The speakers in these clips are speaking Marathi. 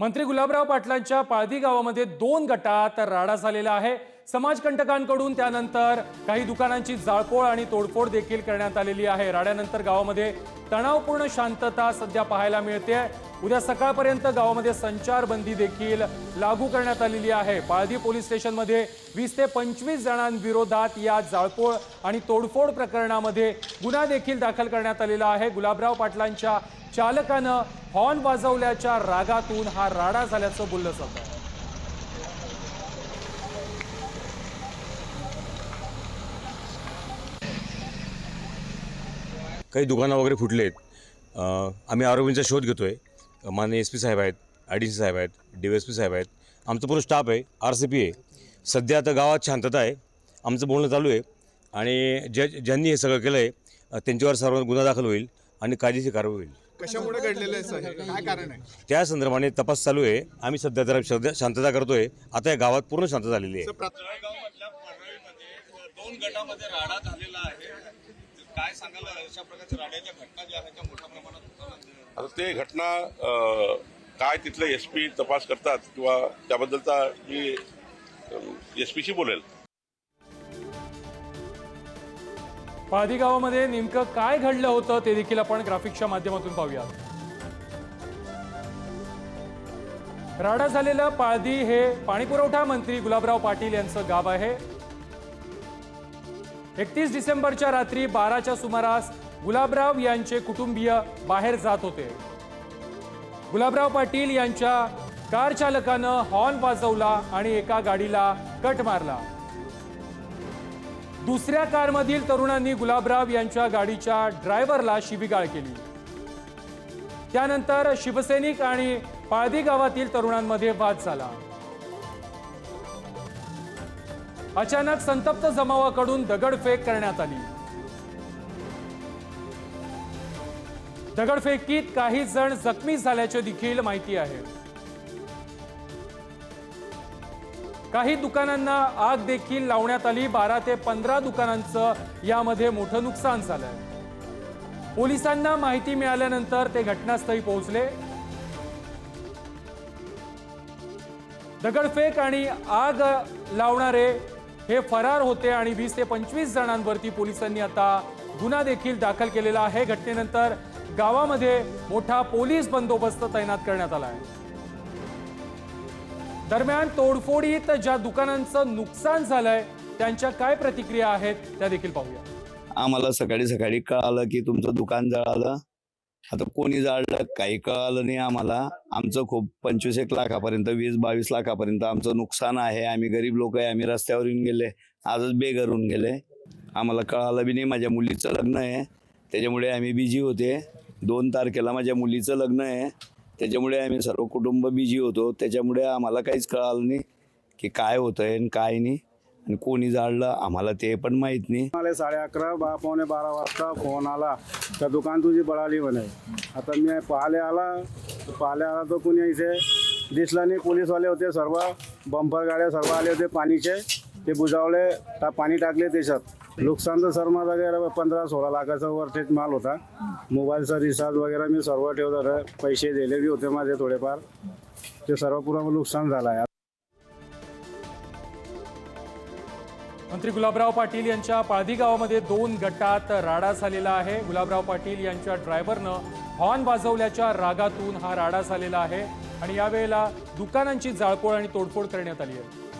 मंत्री गुलाबराव पाटलांच्या पाळधी गावामध्ये दोन गटात राडा झालेला आहे. समाजकंटकांकडून त्यानंतर काही दुकानांची जाळपोळ आणि तोडफोड देखील करण्यात आलेली आहे. राड्यानंतर गावामध्ये तणावपूर्ण शांतता सध्या पाहायला मिळते उद्या सकाळपर्यंत गावामध्ये संचारबंदी देखील लागू करण्यात आलेली आहे. पाळधी पोलीस स्टेशनमध्ये वीस ते पंचवीस जणांविरोधात या जाळपोळ आणि तोडफोड प्रकरणामध्ये गुन्हा देखील दाखल करण्यात आलेला आहे. गुलाबराव पाटलांच्या चालकानं हॉर्न वाजवल्याच्या रागातून हा राडा झाल्याचं बोललं जातं. काही दुकानं वगैरे फुटले आहेत. आम्ही आरोपींचा शोध घेतो आहे माननीय एस पी साहेब आहेत आय डी सी साहेब आहेत डी एस पी साहेब आहेत. आमचं पूर्ण स्टाफ आहे आर सी पी आहे. सध्या आता गावात शांतता आहे. आमचं बोलणं चालू आहे. आणि ज्या ज्यांनी हे सगळं केलं आहे त्यांच्यावर सर्वांना गुन्हा दाखल होईल आणि कायदेशीर कारवाई होईल. कशामुळे घडलेलं आहे सर? हे? काय कारण आहे? त्या संदर्भाने तपास चालू आहे. आम्ही सध्या जरा सध्या शांतता करतोय. आता या गावात पूर्ण शांतता झालेली आहे. जळगावमधल्या परळीमध्ये दोन गटामध्ये राडा झालेला आहे. काय सांगाल अशा प्रकारच्या राड्याच्या घटना ज्या आहेत त्या मोठ्या प्रमाणात होताना आता ते घटना अ, काय तिथले एस पी तपास करतात किंवा त्याबद्दलचा मी एस पीशी बोलेल. पाळधी गावामध्ये नेमकं काय घडलं होतं ते देखील आपण ग्राफिक्सच्या माध्यमातून पाहूया राडा झालेलं पाळधी हे पाणीपुरवठा मंत्री गुलाबराव पाटील यांचं गाव आहे. एकतीस डिसेंबरच्या रात्री बाराच्या सुमारास गुलाबराव यांचे कुटुंबीय बाहेर जात होते. गुलाबराव पाटील यांच्या कार चालकानं हॉर्न वाजवला आणि एका गाडीला कट मारला. दुसऱ्या कारमधील तरुणांनी गुलाबराव यांच्या गाडीच्या ड्रायव्हरला शिबिगाळ केली. त्यानंतर शिवसैनिक आणि पाळदी गावातील तरुणांमध्ये वाद झाला. अचानक संतप्त जमावाकडून दगडफेक करण्यात आली. दगडफेकीत काही जण जखमी झाल्याचे देखील माहिती आहे. काही दुकानांना आग देखील लावण्यात आली. बारा ते पंधरा दुकानांचं यामध्ये मोठं नुकसान झालंय पोलिसांना माहिती मिळाल्यानंतर ते घटनास्थळी पोहोचले. दगडफेक आणि आग लावणारे हे फरार होते आणि वीस ते पंचवीस जणांवरती पोलिसांनी आता गुन्हा देखील दाखल केलेला आहे. घटनेनंतर गावामध्ये मोठा पोलीस बंदोबस्त तैनात करण्यात आला आहे. दरम्यान तोडफोडीत ज्या दुकानांचं नुकसान झालंय त्यांच्या काय प्रतिक्रिया आहेत त्या देखील पाहूया. आम्हाला सकाळी सकाळी कळालं की तुमचं दुकान जळालं. आता कोणी जाळलं काही कळालं नाही आम्हाला. आमचं खूप पंचवीस एक लाखापर्यंत वीस बावीस लाखापर्यंत आमचं नुकसान आहे. आम्ही गरीब लोक आहे आम्ही रस्त्यावर येऊन गेले. आजच बेघर होऊन गेले. आम्हाला कळालं बी नाही माझ्या मुलीचं लग्न आहे. त्याच्यामुळे आम्ही बिझी होते. दोन तारखेला माझ्या मुलीचं लग्न आहे. त्याच्यामुळे आम्ही सर्व कुटुंब बिझी होतो. त्याच्यामुळे आम्हाला काहीच कळालं नाही की काय होतंय आणि काय नाही. आणि कोणी जाळलं आम्हाला ते पण माहीत नाही. मला साडे अकरा बा पावणे बारा वाजता फोन आला. तर दुकान तुझी बळाली म्हणे. आता मी पाहाले आला. तर पाहाले आला तर कोणी इथे दिसला नाही. पोलीसवाले होते सर्व. बंपर गाड्या सर्व आले होते पाणीचे. ते बुजावले. ता पाणी टाकले त्याच्यात नुकसान तर सर माझा वगैरे पंधरा सोळा लाखाचा वरचेच माल होता. मोबाईलचा रिचार्ज वगैरे मी सर्व ठेवत होतं. पैसे दिले बी होते माझे थोडेफार. ते सर्व पूर्ण नुकसान झालं आहे. मंत्री गुलाबराव पाटील यांच्या पाळधी गावामध्ये दोन गटात राडा झालेला आहे. गुलाबराव पाटील यांच्या ड्रायव्हरनं हॉर्न वाजवल्याच्या रागातून हा राडा झालेला आहे. आणि यावेळेला दुकानांची जाळपोळ आणि तोडफोड करण्यात आली आहे.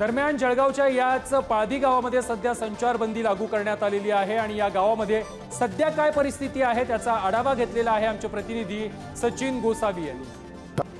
दरम्यान जळगावच्या याच पाळधी गावामध्ये सध्या संचारबंदी लागू करण्यात आलेली आहे आणि या गावामध्ये सध्या काय परिस्थिती आहे त्याचा आढावा घेतलेला आहे आमचे प्रतिनिधी सचिन गोसावी यांनी.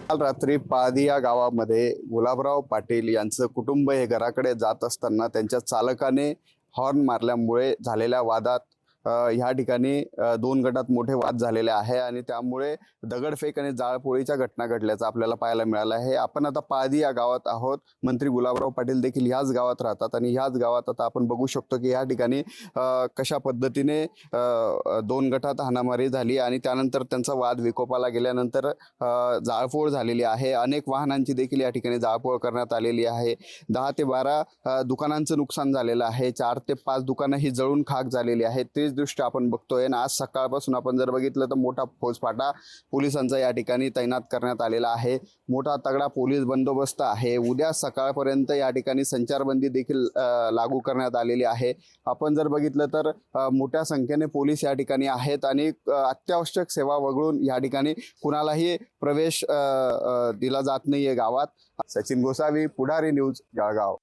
काल रात्री पाळधी या गावामध्ये गुलाबराव पाटील यांचं कुटुंब हे घराकडे जात असताना त्यांच्या चालकाने हॉर्न मारल्यामुळे झालेल्या वादात ह्या ठिकाणी दोन गटात मोठे वाद झालेले आहे आणि त्यामुळे दगडफेक आणि जाळपोळीच्या घटना घडल्याचं आपल्याला पाहायला मिळालं आहे. आपण आता पादी या गावात आहोत. मंत्री गुलाबराव पाटील देखील ह्याच गावात राहतात आणि ह्याच गावात आता आपण बघू शकतो की ह्या ठिकाणी कशा पद्धतीने दोन गटात हाणामारी झाली आणि त्यानंतर त्यांचा वाद विकोपाला गेल्यानंतर जाळपोळ झालेली आहे. अनेक वाहनांची देखील या ठिकाणी जाळपोळ करण्यात आलेली आहे. दहा ते बारा दुकानांचं नुकसान झालेलं आहे. चार ते पाच दुकानं ही जळून खाक झालेली आहेत. ते दृष्ट्या आपण बघतोय आणि आज सकाळपासून आपण जर बघितलं तर मोठा फौजफाटा पोलिसांचा या ठिकाणी तैनात करण्यात आलेला आहे. मोठा तगडा पोलीस बंदोबस्त आहे. उद्या सकाळपर्यंत या ठिकाणी संचारबंदी देखील लागू करण्यात आलेली आहे. आपण जर बघितलं तर मोठ्या संख्येने पोलीस या ठिकाणी आहेत आणि अत्यावश्यक सेवा वगळून या ठिकाणी कुणालाही प्रवेश दिला जात नाहीये गावात. सचिन गोसावी पुढारी न्यूज जळगाव.